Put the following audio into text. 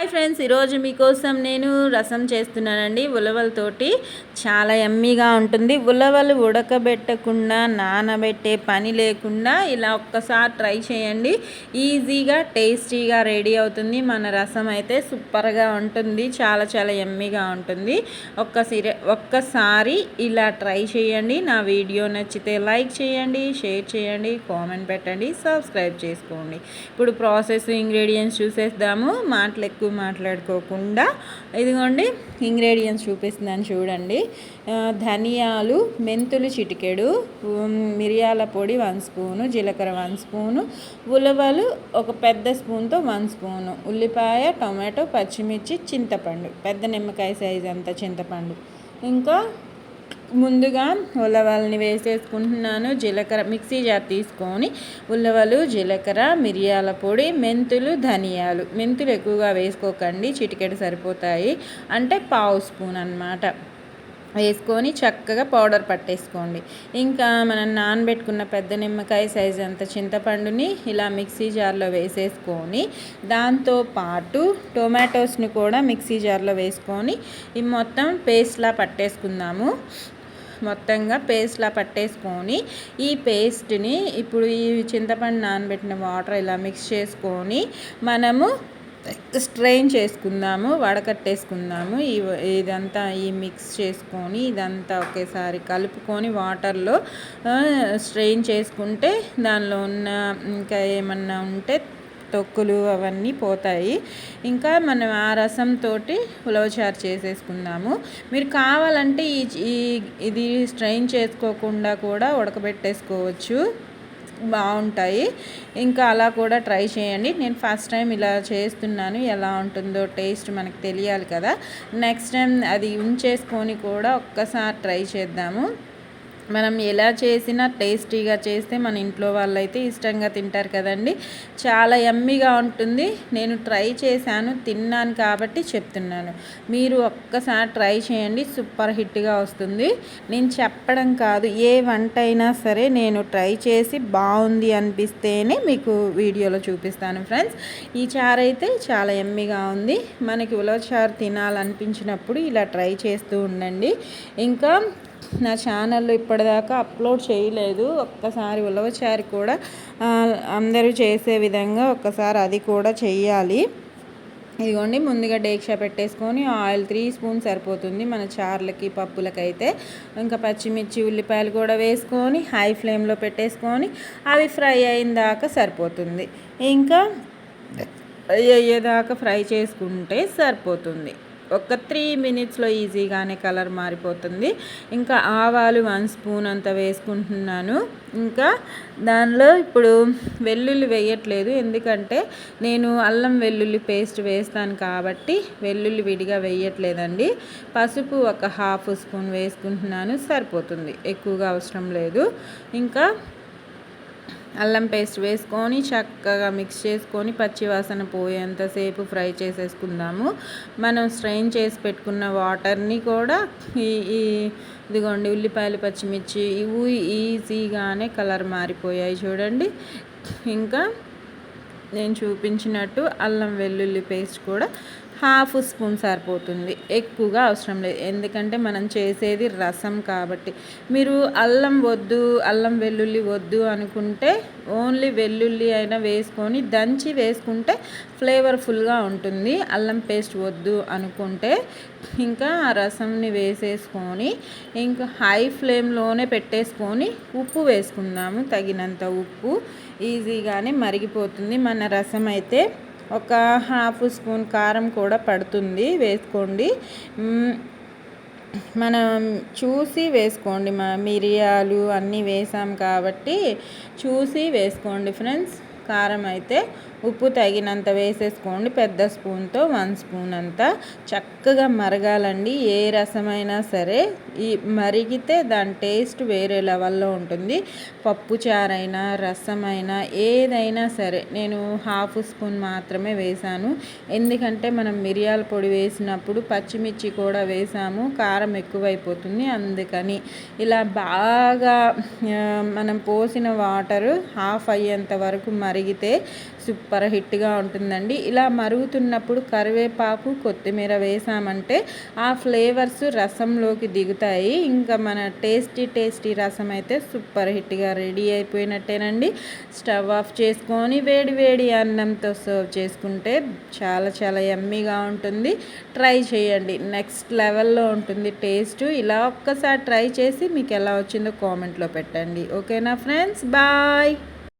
Hi friends ఈరోజు మీకోసం నేను రసం చేస్తున్నానండి. ఉలవలతోటి చాలా ఎమ్మీగా ఉంటుంది. ఉలవలు ఉడకబెట్టకుండా నానబెట్టే పని లేకుండా ఇలా ఒక్కసారి ట్రై చేయండి. ఈజీగా టేస్టీగా రెడీ అవుతుంది. మన రసం అయితే సూపర్గా ఉంటుంది. చాలా చాలా ఎమ్మీగా ఉంటుంది. ఒక్కసారి ఒక్కసారి ఇలా ట్రై చేయండి. నా వీడియో నచ్చితే లైక్ చేయండి షేర్ చేయండి కామెంట్ పెట్టండి సబ్స్క్రైబ్ చేసుకోండి. ఇప్పుడు ప్రాసెస్ ఇంగ్రీడియంట్స్ చూసేద్దాము. మాటలు ఎక్కువ మాట్లాడుకోకుండా ఇదిగోండి ఇంగ్రీడియంట్స్ చూపిస్తున్నాను చూడండి. ధనియాలు మెంతులు చిటికెడు మిరియాల పొడి వన్ స్పూను జీలకర్ర వన్ స్పూను ఉలవలు ఒక పెద్ద స్పూన్తో వన్ స్పూను ఉల్లిపాయ టొమాటో పచ్చిమిర్చి చింతపండు పెద్ద నిమ్మకాయ సైజ్ అంత చింతపండు. ఇంకా ముందుగా ఉల్లవాలని వేసేసుకుంటున్నాను. జీలకర్ర మిక్సీ జార్ తీసుకొని ఉల్లవలు జీలకర్ర మిరియాల పొడి మెంతులు ధనియాలు. మెంతులు ఎక్కువగా వేసుకోకండి చిటికెడు సరిపోతాయి. అంటే పావు స్పూన్ అనమాట వేసుకొని చక్కగా పౌడర్ పట్టేసుకోండి. ఇంకా మనం నానబెట్టుకున్న పెద్ద నిమ్మకాయ సైజు అంత చింతపండుని ఇలా మిక్సీ జార్లో వేసేసుకొని దాంతో పాటు టొమాటోస్ని కూడా మిక్సీ జార్లో వేసుకొని ఈ మొత్తం పేస్ట్లా పట్టేసుకుందాము. మొత్తంగా పేస్ట్లా పట్టేసుకొని ఈ పేస్ట్ని ఇప్పుడు ఈ చింతపండు నానబెట్టిన వాటర్ ఇలా మిక్స్ చేసుకొని మనము స్ట్రెయిన్ చేసుకుందాము వడకట్టేసుకుందాము. ఈ ఇదంతా ఈ మిక్స్ చేసుకొని ఇదంతా ఒకేసారి కలుపుకొని వాటర్లో స్ట్రెయిన్ చేసుకుంటే దానిలో ఉన్న ఇంకా ఏమన్నా ఉంటే తొక్కులు అవన్నీ పోతాయి. ఇంకా మనం ఆ రసంతో ఉలవచారు చేసేసుకుందాము. మీరు కావాలంటే ఈ ఇది స్ట్రెయిన్ చేసుకోకుండా కూడా ఉడకబెట్టేసుకోవచ్చు. బాగుంటాయి. ఇంకా అలా కూడా ట్రై చేయండి. నేను ఫస్ట్ టైం ఇలా చేస్తున్నాను. ఎలా ఉంటుందో టేస్ట్ మనకు తెలియాలి కదా. నెక్స్ట్ టైం అది ఉంచేసుకొని కూడా ఒక్కసారి ట్రై చేద్దాము. మనం ఎలా చేసినా టేస్టీగా చేస్తే మన ఇంట్లో వాళ్ళైతే ఇష్టంగా తింటారు కదండి. చాలా ఎమ్మిగా ఉంటుంది. నేను ట్రై చేశాను తిన్నాను కాబట్టి చెప్తున్నాను. మీరు ఒక్కసారి ట్రై చేయండి సూపర్ హిట్గా వస్తుంది. నేను చెప్పడం కాదు ఏ వంట అయినా సరే నేను ట్రై చేసి బాగుంది అనిపిస్తేనే మీకు వీడియోలో చూపిస్తాను ఫ్రెండ్స్. ఈ చారు అయితే చాలా ఎమ్మిగా ఉంది. మనకి ఉలవచారు తినాలనిపించినప్పుడు ఇలా ట్రై చేస్తూ ఉండండి. ఇంకా నా ఛానల్లో ఇప్పటిదాకా అప్లోడ్ చేయలేదు. ఒక్కసారి ఉలవచారి కూడా అందరూ చేసే విధంగా ఒక్కసారి అది కూడా చేయాలి ఇదిగోండి ముందుగా డేక్షా పెట్టేసుకొని ఆయిల్ త్రీ స్పూన్ సరిపోతుంది మన చార్లకి పప్పులకైతే. ఇంకా పచ్చిమిర్చి ఉల్లిపాయలు కూడా వేసుకొని హై ఫ్లేమ్లో పెట్టేసుకొని అవి ఫ్రై అయిన దాకా సరిపోతుంది. ఇంకా అయ్యేదాకా ఫ్రై చేసుకుంటే సరిపోతుంది. ఒక త్రీ మినిట్స్లో ఈజీగానే కలర్ మారిపోతుంది. ఇంకా ఆవాలు వన్ స్పూన్ అంత వేసుకుంటున్నాను. ఇంకా దానిలో ఇప్పుడు వెల్లుల్లి వేయట్లేదు. ఎందుకంటే నేను అల్లం వెల్లుల్లి పేస్ట్ వేస్తాను కాబట్టి వెల్లుల్లి విడిగా వేయట్లేదండి. పసుపు ఒక హాఫ్ స్పూన్ వేసుకుంటున్నాను. సరిపోతుంది. ఎక్కువగా అవసరం లేదు. ఇంకా అల్లం పేస్ట్ వేసుకొని చక్కగా మిక్స్ చేసుకొని పచ్చివాసన పోయేంతసేపు ఫ్రై చేసేసుకుందాము. మనం స్ట్రెయిన్ చేసి పెట్టుకున్న వాటర్ని కూడా ఈ ఇదిగోండి ఉల్లిపాయలు పచ్చిమిర్చి ఇవి ఈజీగానే కలర్ మారిపోయాయి చూడండి. ఇంకా నేను చూపించినట్టు అల్లం వెల్లుల్లి పేస్ట్ కూడా హాఫ్ స్పూన్ సరిపోతుంది. ఎక్కువగా అవసరం లేదు. ఎందుకంటే మనం చేసేది రసం కాబట్టి. మీరు అల్లం వద్దు అల్లం వెల్లుల్లి వద్దు అనుకుంటే ఓన్లీ వెల్లుల్లి అయినా వేసుకొని దంచి వేసుకుంటే ఫ్లేవర్ఫుల్గా ఉంటుంది. అల్లం పేస్ట్ వద్దు అనుకుంటే ఇంకా ఆ రసంని వేసేసుకొని ఇంకా హై ఫ్లేమ్లోనే పెట్టేసుకొని ఉప్పు వేసుకుందాము. తగినంత ఉప్పు. ఈజీగానే మరిగిపోతుంది. మన రసం అయితే ఒక హాఫ్ స్పూన్ కారం కూడా పడుతుంది. వేసుకోండి. మనం చూసి వేసుకోండి. మా మిరియాలు అన్నీ వేసాం కాబట్టి చూసి వేసుకోండి ఫ్రెండ్స్. కారం అయితే ఉప్పు తగినంత వేసేసుకోండి. పెద్ద స్పూన్తో వన్ స్పూన్ అంతా చక్కగా మరగాలండి. ఏ రసమైనా సరే ఈ మరిగితే దాని టేస్ట్ వేరే లెవెల్లో ఉంటుంది. పప్పు చారైనా రసమైనా ఏదైనా సరే నేను హాఫ్ స్పూన్ మాత్రమే వేసాను ఎందుకంటే మనం మిరియాల పొడి వేసినప్పుడు పచ్చిమిర్చి కూడా వేసాము. కారం ఎక్కువైపోతుంది. అందుకని ఇలా బాగా మనం పోసిన వాటరు హాఫ్ అయ్యేంత వరకు మరిగితే సూపర్ హిట్గా ఉంటుందండి. ఇలా మరుగుతున్నప్పుడు కరివేపాకు కొత్తిమీర వేసామంటే ఆ ఫ్లేవర్స్ రసంలోకి దిగుతాయి. ఇంకా మన టేస్టీ టేస్టీ రసం అయితే సూపర్ హిట్గా రెడీ అయిపోయినట్టేనండి. స్టవ్ ఆఫ్ చేసుకొని వేడి వేడి అన్నంతో సర్వ్ చేసుకుంటే చాలా చాలా ఎమ్మీగా ఉంటుంది. ట్రై చేయండి. నెక్స్ట్ లెవెల్లో ఉంటుంది టేస్ట్. ఇలా ఒక్కసారి ట్రై చేసి మీకు ఎలా వచ్చిందో కామెంట్లో పెట్టండి. ఓకేనా ఫ్రెండ్స్? బాయ్!